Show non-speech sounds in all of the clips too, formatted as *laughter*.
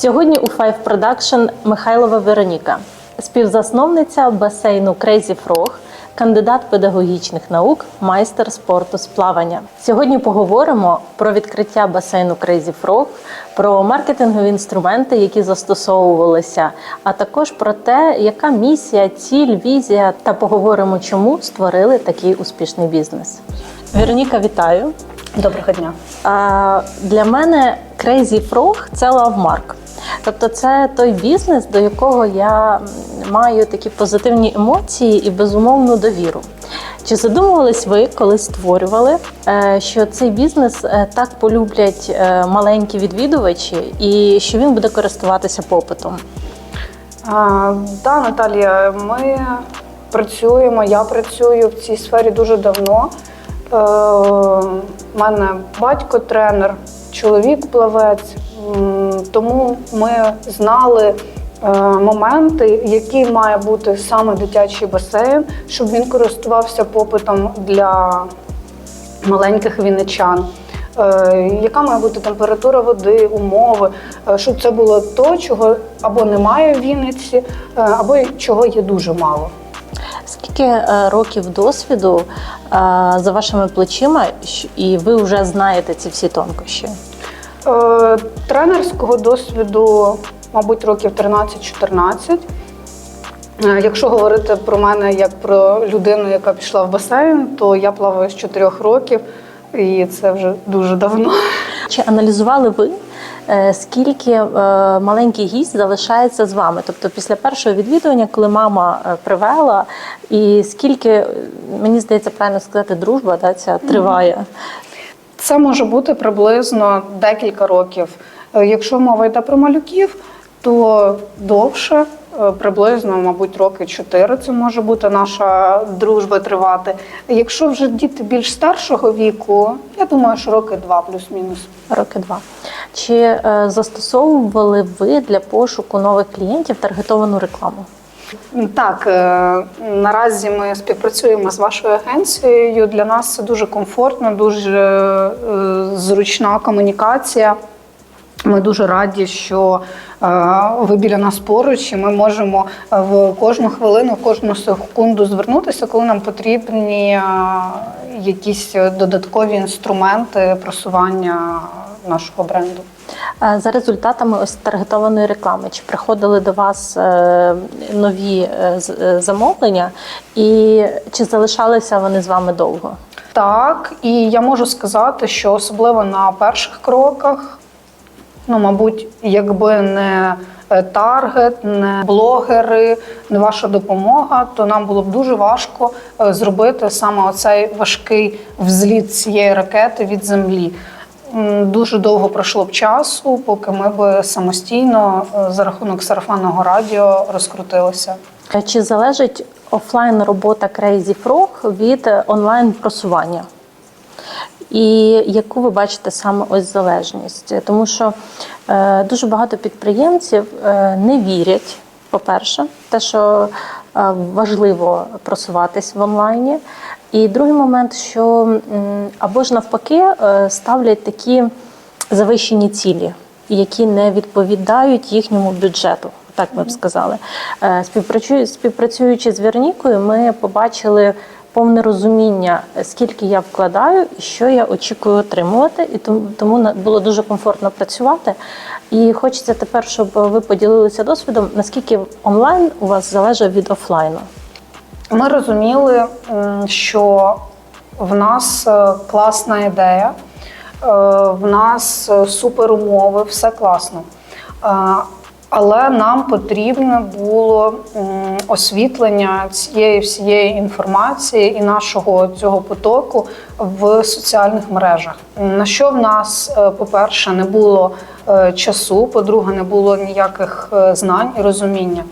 Сьогодні у Five Production Михайлова Вероніка, співзасновниця басейну Crazy Frog, кандидат педагогічних наук, майстер спорту з плавання. Сьогодні поговоримо про відкриття басейну Crazy Frog, про маркетингові інструменти, які застосовувалися, а також про те, яка місія, ціль, візія, та поговоримо, чому створили такий успішний бізнес. Вероніка, вітаю. Доброго дня. А, Для мене Crazy Frog – це лавмарк. Тобто це той бізнес, до якого я маю такі позитивні емоції і безумовну довіру. Чи задумувались ви, коли створювали, е, що цей бізнес е, так полюблять е, маленькі відвідувачі і що він буде користуватися попитом? А, да, Наталія, ми працюємо, я працюю в цій сфері дуже давно. Е, У мене батько тренер, чоловік плавець, тому ми знали е, моменти, який має бути саме дитячий басейн, щоб він користувався попитом для маленьких вінничан. Е, Яка має бути температура води, умови, е, щоб це було то, чого або немає в Вінниці, е, або чого є дуже мало. Скільки е, років досвіду е, за вашими плечима, і ви вже знаєте ці всі тонкощі? Е, Тренерського досвіду, мабуть, років 13-14. Е, Якщо говорити про мене як про людину, яка пішла в басейн, то я плаваю з 4 років, і це вже дуже давно. Чи аналізували ви, скільки е, маленький гість залишається з вами? Тобто після першого відвідування, коли мама е, привела, і скільки, е, мені здається, правильно сказати, дружба да, ця триває? Це може бути приблизно декілька років. Е, Якщо мова йде про малюків, то довше, е, приблизно, мабуть, роки 4 це може бути наша дружба тривати. Якщо вже діти більш старшого віку, я думаю, що роки два плюс-мінус. Роки два. Чи е, застосовували ви для пошуку нових клієнтів таргетовану рекламу? Так, е, наразі ми співпрацюємо з вашою агенцією. Для нас це дуже комфортно, дуже е, зручна комунікація. Ми дуже раді, що е, ви біля нас поруч, і ми можемо е, в кожну хвилину, в кожну секунду звернутися, коли нам потрібні е, якісь додаткові інструменти просування нашого бренду. За результатами ось таргетованої реклами, чи приходили до вас нові замовлення, і чи залишалися вони з вами довго? Так, і я можу сказати, що особливо на перших кроках, ну, мабуть, якби не е, таргет, не блогери, не ваша допомога, то нам було б дуже важко е, зробити саме оцей важкий взліт цієї ракети від землі. Дуже довго пройшло б часу, поки ми б самостійно е, за рахунок сарафанного радіо розкрутилися. Чи залежить офлайн робота Crazy Frog від онлайн просування? І яку ви бачите саме ось залежність? Тому що е, дуже багато підприємців е, не вірять, по-перше, те, що е, важливо просуватись в онлайні. І другий момент, що або ж навпаки е, ставлять такі завищені цілі, які не відповідають їхньому бюджету. Так ми б сказали. Е, Співпрацюю, співпрацюючи з Вернікою, ми побачили повне розуміння, скільки я вкладаю і що я очікую отримувати. І тому, було дуже комфортно працювати. І хочеться тепер, щоб ви поділилися досвідом, наскільки онлайн у вас залежить від офлайну. Ми розуміли, що в нас е, класна ідея, е, в нас е, супер умови, все класно. Але нам потрібно було освітлення цієї всієї інформації і нашого цього потоку в соціальних мережах. На що в нас, е, по-перше, не було е, часу, по-друге, не було ніяких е, знань і розуміння.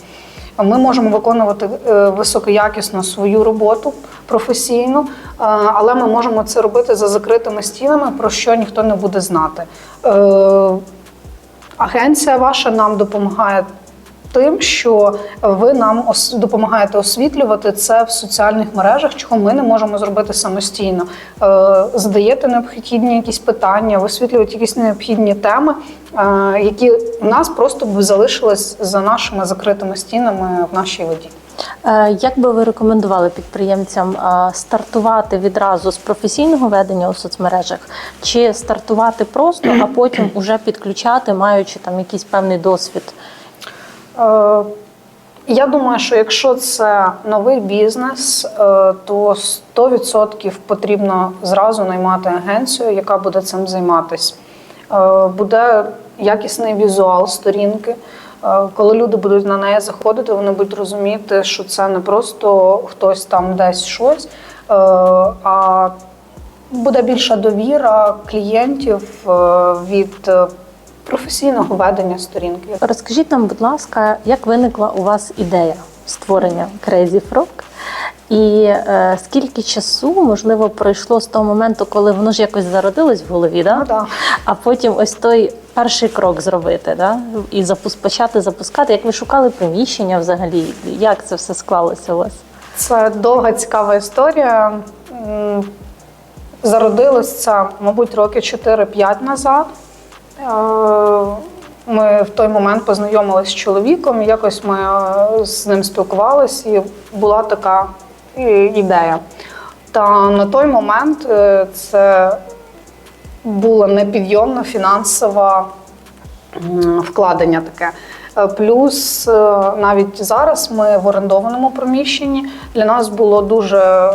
Ми можемо виконувати високоякісно свою роботу професійну, але ми можемо це робити за закритими стінами, про що ніхто не буде знати. Агенція ваша нам допомагає тим, що ви нам допомагаєте освітлювати це в соціальних мережах, чого ми не можемо зробити самостійно. Е, Задаєте необхідні якісь питання, висвітлюєте якісь необхідні теми, е, які в нас просто б залишились за нашими закритими стінами в нашій воді. Е, Як би ви рекомендували підприємцям е, стартувати відразу з професійного ведення у соцмережах, чи стартувати просто, а потім *clears throat* уже підключати, маючи там якийсь певний досвід? Е, Я думаю, що якщо це новий бізнес, то 100% потрібно зразу наймати агенцію, яка буде цим займатися. Буде якісний візуал сторінки. Е, Коли люди будуть на неї заходити, вони будуть розуміти, що це не просто хтось там десь щось, е, а буде більша довіра клієнтів е, від професійного ведення сторінки. Розкажіть нам, будь ласка, як виникла у вас ідея створення Crazy Frog? І е, скільки часу, можливо, пройшло з того моменту, коли воно ж якось зародилось в голові, да? Ну, да. а потім ось той перший крок зробити, да? і запус... почати запускати. Як ви шукали приміщення взагалі? Як це все склалося у вас? Це довга цікава історія. Зародилось це, мабуть, роки 4-5 назад. Е, Ми в той момент познайомилися з чоловіком, якось ми е, з ним спілкувалися, і була така е, ідея. Та на той момент це була непідйомна фінансова вкладення таке. Е, Плюс е, навіть зараз ми в орендованому приміщенні. Для нас було дуже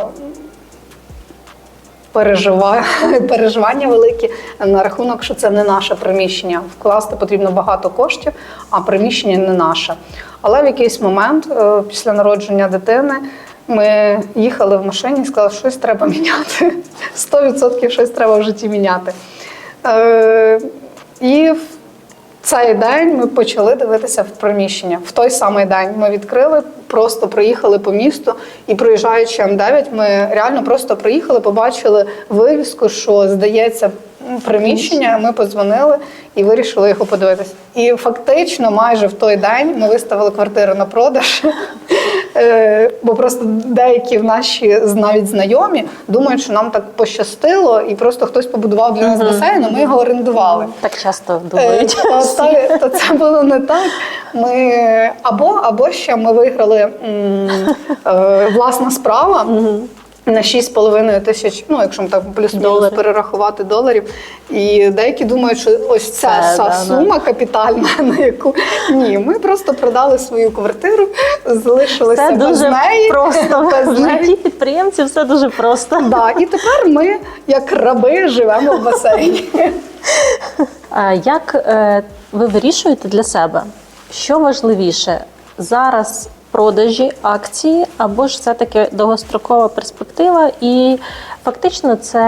пережива... *laughs* переживання великі на рахунок, що це не наше приміщення. Вкласти потрібно багато коштів, а приміщення не наше. Але в якийсь момент е, після народження дитини ми їхали в машині і сказали, що щось треба міняти. *laughs* 100% щось треба в житті міняти. Е, І в цей день ми почали дивитися в приміщення. В той самий день ми відкрили, просто проїхали по місту і проїжджаючи М9, ми реально просто проїхали, побачили вивіску, що здається приміщення. Ми подзвонили і вирішили його подивитися. І фактично, майже в той день ми виставили квартиру на продаж. *laughs* Е, Бо просто деякі в наші навіть знайомі думають, що нам так пощастило, і просто хтось побудував для нас басейн, а ми його орендували. Так часто Е, думають. То це було не так. Ми або, або ще ми виграли е, власна справа. На 6,5 тисяч, ну якщо ми так плюс-мінус перерахувати доларів. І деякі думають, що ось ця Це, да, сума капітальна, *laughs* на яку ні, ми просто продали свою квартиру, залишилися Це без дуже неї. просто. *laughs* без неї. житті підприємців все дуже просто. Да, і тепер ми, як раби, живемо в басейні. *laughs* А Як е, ви вирішуєте для себе, що важливіше зараз продажі акції, або ж все-таки довгострокова перспектива, і фактично це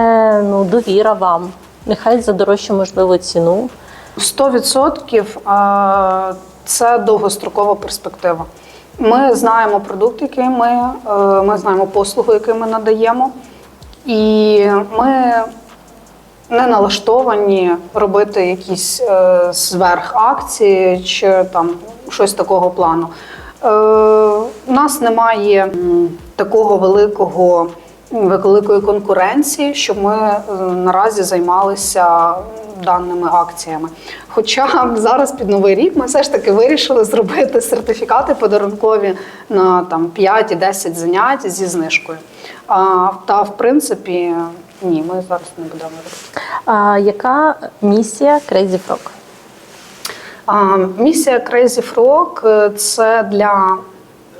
ну, довіра вам, нехай за дорожчу можливу ціну. 100% е, це довгострокова перспектива. Ми знаємо продукт, який ми, е, ми знаємо послугу, яку ми надаємо, і ми не налаштовані робити якісь е, зверхакції чи там щось такого плану. Е, У нас немає такого великого великої конкуренції, щоб ми е, наразі займалися даними акціями. Хоча зараз під новий рік ми все ж таки вирішили зробити сертифікати подарункові на там 5 і 10 занять зі знижкою. А, та в принципі, ні, ми зараз не будемо робити. А яка місія Crazy Frog? Місія Crazy Frog е, – це для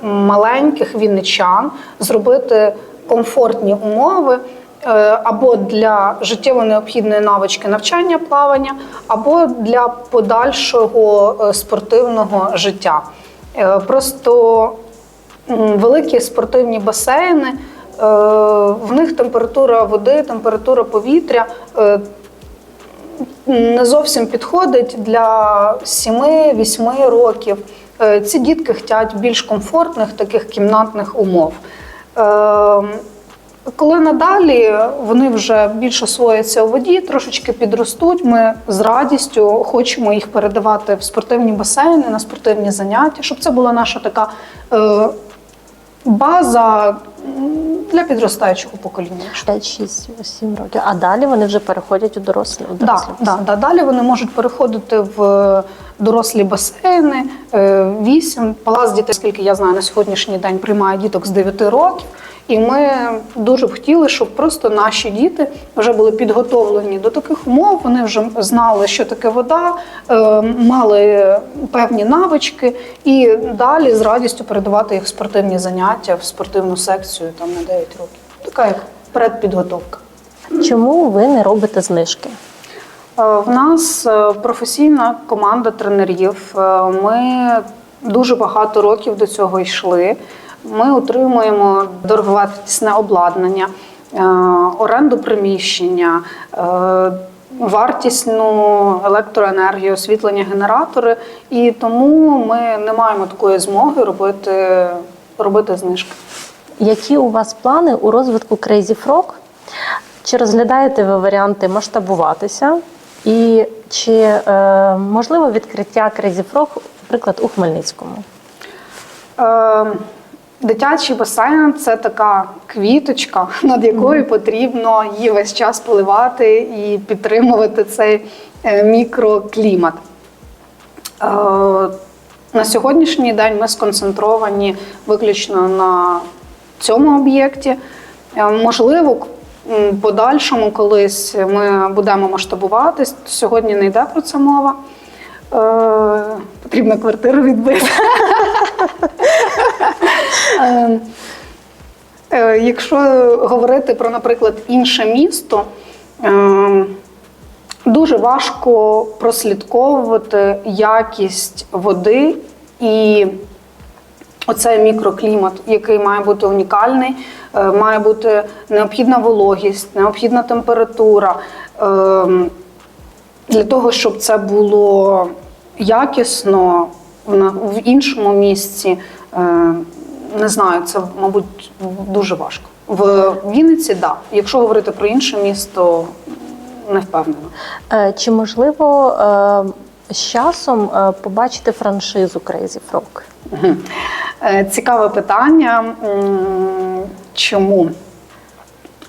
маленьких вінничан зробити комфортні умови е, або для життєво необхідної навички навчання плавання, або для подальшого е, спортивного життя. Просто великі спортивні басейни. В них температура води, температура повітря не зовсім підходить для 7-8 років. Е, Ці дітки хочуть більш комфортних таких кімнатних умов. Е, Коли надалі вони вже більше освояться у воді, трошечки підростуть. Ми з радістю хочемо їх передавати в спортивні басейни, на спортивні заняття, щоб це була наша така е, база для підростаючого покоління. 5-6-7 років. А далі вони вже переходять у дорослі. У Да, дорослі да, да. Далі вони можуть переходити в дорослі басейни. е, Вісім палац дітей, скільки я знаю, на сьогоднішній день приймає діток з 9 років. І ми дуже б хотіли, щоб просто наші діти вже були підготовлені до таких умов. Вони вже знали, що таке вода, е, мали певні навички, і далі з радістю передавати їх в спортивні заняття, в спортивну секцію там на 9 років. Така як предпідготовка. Чому ви не робите знижки? Е, В нас е, професійна команда тренерів. Ми дуже багато років до цього йшли. Ми отримуємо дороговартісне обладнання, е, оренду приміщення, е, вартісну електроенергію, освітлення генератори. І тому ми не маємо такої змоги робити, робити знижки. Які у вас плани у розвитку Crazy Frog? Чи розглядаєте ви варіанти масштабуватися? І чи е, можливо відкриття Crazy Frog, наприклад, у Хмельницькому? Е, Дитячий басейн це така квіточка, *laughs* над якою потрібно її весь час поливати і підтримувати цей е, мікроклімат. Е, На сьогоднішній день ми сконцентровані виключно на цьому об'єкті. Е, Можливо, в подальшому колись ми будемо масштабуватись. Сьогодні не йде про це мова. Потрібно квартиру відбити. *laughs* Е, е, Якщо говорити про, наприклад, інше місто, е, дуже важко прослідковувати якість води і оцей мікроклімат, який має бути унікальний, має бути необхідна вологість, необхідна температура. Для того, щоб це було якісно в іншому місці, не знаю, це, мабуть, дуже важко. В Вінниці, так. Да. Якщо говорити про інше місто, не впевнена. Е, Чи можливо е, з часом е, побачити франшизу Crazy Frog? Цікаве питання. Чому?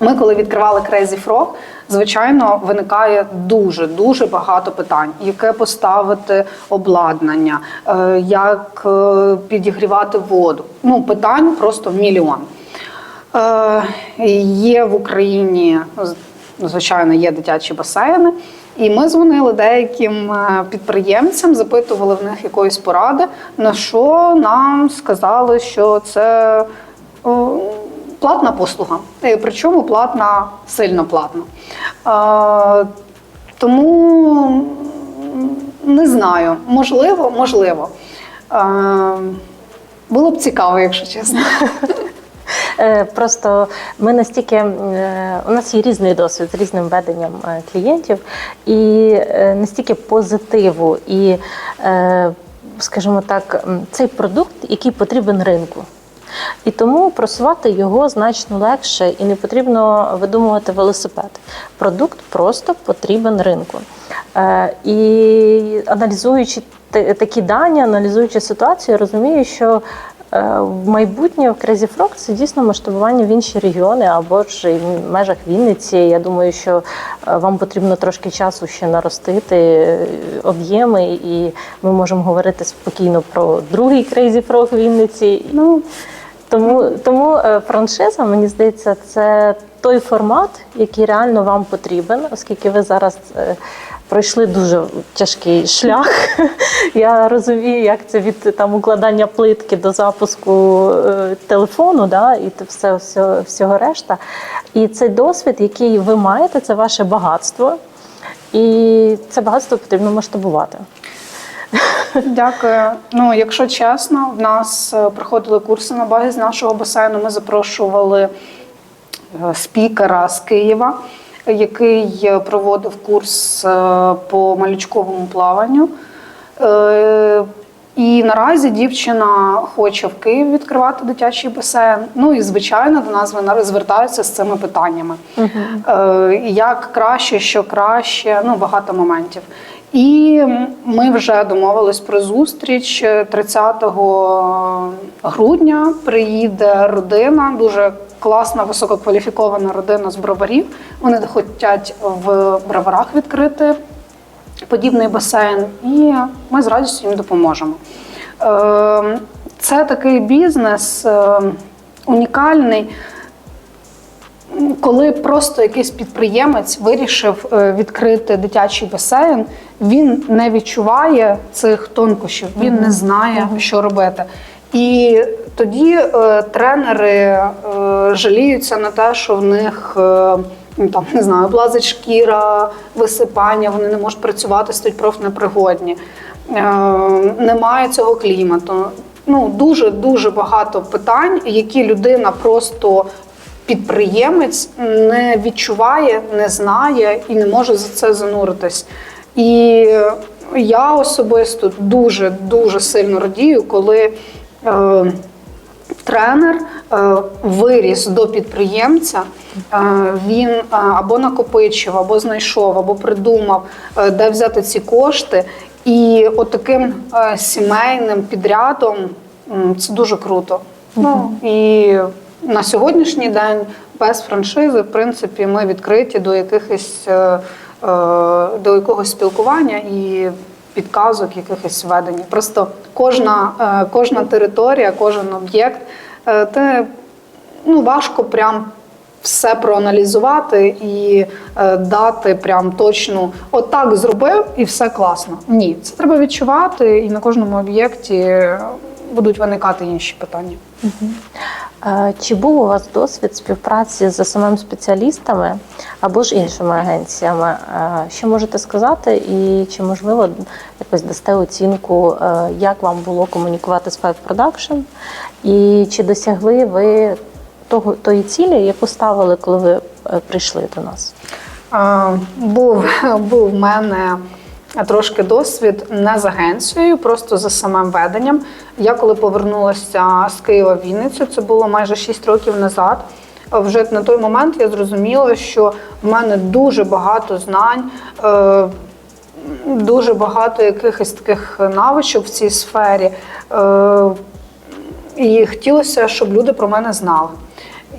Ми, коли відкривали Crazy Frog, звичайно, виникає дуже дуже багато питань: яке поставити обладнання, е, як е, підігрівати воду. Ну, питань просто мільйон. Е, Є в Україні, звичайно, є дитячі басейни. І ми дзвонили деяким підприємцям, запитували в них якоїсь поради, на що нам сказали, що це платна послуга. Причому платна, сильно платна. Е, Тому не знаю, можливо, можливо. Е, Було б цікаво, якщо чесно. *laughs* Е, Просто ми настільки е, у нас є різний досвід з різним веденням е, клієнтів, і е, настільки позитиву, і, е, скажімо так, цей продукт, який потрібен ринку. І тому просувати його значно легше і не потрібно видумувати велосипед. Продукт просто потрібен ринку. Е, І аналізуючи та- такі дані, аналізуючи ситуацію, я розумію, що е, в майбутнє в Crazy Frog це дійсно масштабування в інші регіони або ж в межах Вінниці. Я думаю, що е, вам потрібно трошки часу ще наростити об'єми, і ми можемо говорити спокійно про другий Crazy Frog в Вінниці. Ну, тому, тому е, франшиза, мені здається, це той формат, який реально вам потрібен, оскільки ви зараз е, пройшли дуже тяжкий шлях. *laughs* Я розумію, як це від там укладання плитки до запуску е, телефону, да, і все, все, всього решта. І цей досвід, який ви маєте, це ваше багатство. І це багатство потрібно масштабувати. Дякую. Ну, якщо чесно, в нас е, проходили курси на базі нашого басейну. Ми запрошували е, спікера з Києва, який е, проводив курс по малючковому плаванню. І наразі дівчина хоче в Києві відкривати дитячий басейн. Ну і звичайно до нас вона звертаються з цими питаннями. Е, як краще, що краще, ну багато моментів. І ми вже домовились про зустріч 30 грудня. Приїде родина, дуже класна, висококваліфікована родина з броварів. Вони хочуть в броварах відкрити подібний басейн, і ми з радістю їм допоможемо. Е, Це такий бізнес е, унікальний, коли просто якийсь підприємець вирішив е, відкрити дитячий басейн, він не відчуває цих тонкощів, він не знає, що робити. І тоді е, тренери е, жаліються на те, що в них е, ну, там не знаю, облазить шкіра, висипання, вони не можуть працювати, стають профнепригодні. Е, немає цього клімату. Ну дуже дуже багато питань, які людина просто підприємець не відчуває, не знає і не може за це зануритись. І я особисто дуже дуже сильно радію, коли е, тренер е, виріс до підприємця, е, він е, або накопичив, або знайшов, або придумав, е, де взяти ці кошти. І отаким е, сімейним підрядом це дуже круто. Ну і на сьогоднішній день без франшизи, в принципі, ми відкриті до якихось е, е, до якогось спілкування і підказок, якихось ведення. Просто кожна, е, кожна територія, кожен об'єкт, е, те ну, важко прям все проаналізувати і дати прям точну от зробив і все класно. Ні, це треба відчувати, і на кожному об'єкті будуть виникати інші питання. Е, Чи був у вас досвід співпраці з самим спеціалістами або ж іншими агенціями? Е, Що можете сказати, і чи можливо якось дасте оцінку, е, як вам було комунікувати з Five Production? І чи досягли ви того тої цілі, яку ставили, коли ви е, прийшли до нас? Е, Був, *laughs* був в мене трошки досвід не з агенцією, просто за самим веденням. Я коли повернулася з Києва в Вінницю, це було майже 6 років назад. Вже на той момент я зрозуміла, що в мене дуже багато знань, е, дуже багато якихось таких навичок в цій сфері. Е, І хотілося, щоб люди про мене знали.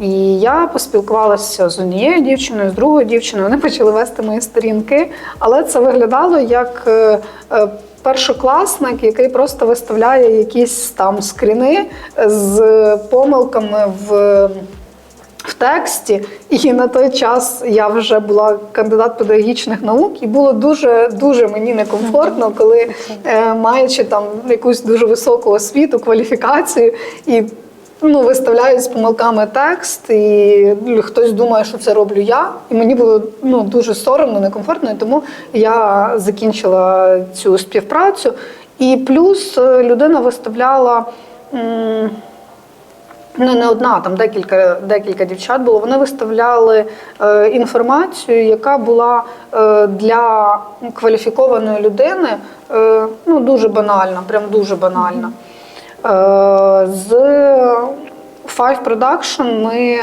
І я поспілкувалася з однією дівчиною, з другою дівчиною. Вони почали вести мої сторінки, але це виглядало як е, е, першокласник, який просто виставляє якісь там скріни з помилками в. В тексті, і на той час я вже була кандидат педагогічних наук, і було дуже дуже мені некомфортно, коли е, маючи там якусь дуже високу освіту, кваліфікацію і ну, виставляють з помилками текст, і хтось думає, що це роблю я. І мені було ну, дуже соромно, некомфортно. І тому я закінчила цю співпрацю. І плюс е, людина виставляла. м, Ну, не одна, там декілька, декілька дівчат було. Вони виставляли е, інформацію, яка була е, для кваліфікованої людини е, ну, дуже банальна, прям дуже банальна. Е, з Five Production ми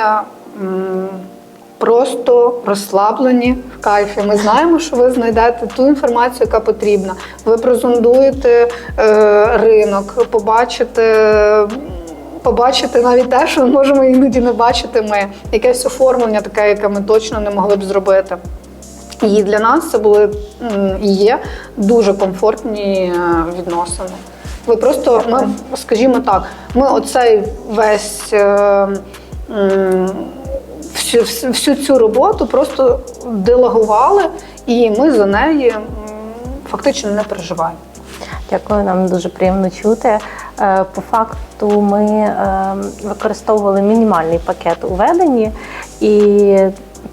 просто розслаблені в кайфі. Ми знаємо, що ви знайдете ту інформацію, яка потрібна. Ви прозондуєте е, ринок, побачите. Побачити навіть те, що ми можемо іноді не бачити ми, якесь оформлення таке, яке ми точно не могли б зробити. І для нас це були і є дуже комфортні е, відносини. Ви просто, ми, скажімо так, ми оцей весь е, всю- всю цю роботу просто делегували, і ми за неї фактично не переживаємо. Дякую, нам дуже приємно чути. Е, По факту ми е, використовували мінімальний пакет у веденні, і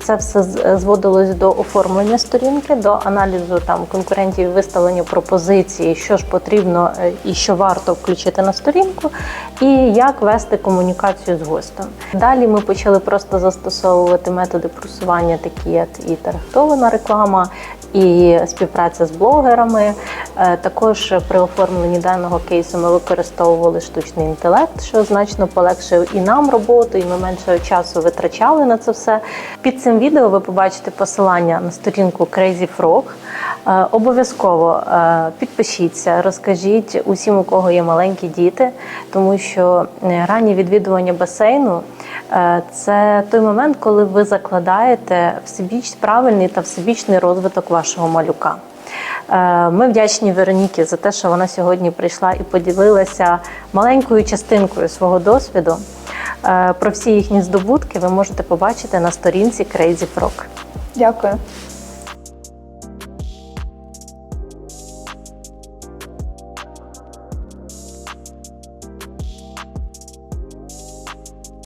це все зводилось до оформлення сторінки, до аналізу там конкурентів, виставлення пропозиції, що ж потрібно е, і що варто включити на сторінку, і як вести комунікацію з гостем. Далі ми почали просто застосовувати методи просування, такі як і таргетована реклама, і співпраця з блогерами. Е, Також при оформленні даного кейсу ми використовували штучний інтелект, що значно полегшив і нам роботу, і ми менше часу витрачали на це все. Під цим відео ви побачите посилання на сторінку Crazy Frog. Е, Обов'язково е, підпишіться, розкажіть усім, у кого є маленькі діти, тому що раннє відвідування басейну це той момент, коли ви закладаєте всебіч правильний та всебічний розвиток вашого малюка. Е, Ми вдячні Вероніки за те, що вона сьогодні прийшла і поділилася маленькою частинкою свого досвіду. Е, Про всі їхні здобутки ви можете побачити на сторінці Crazy Frog. Дякую.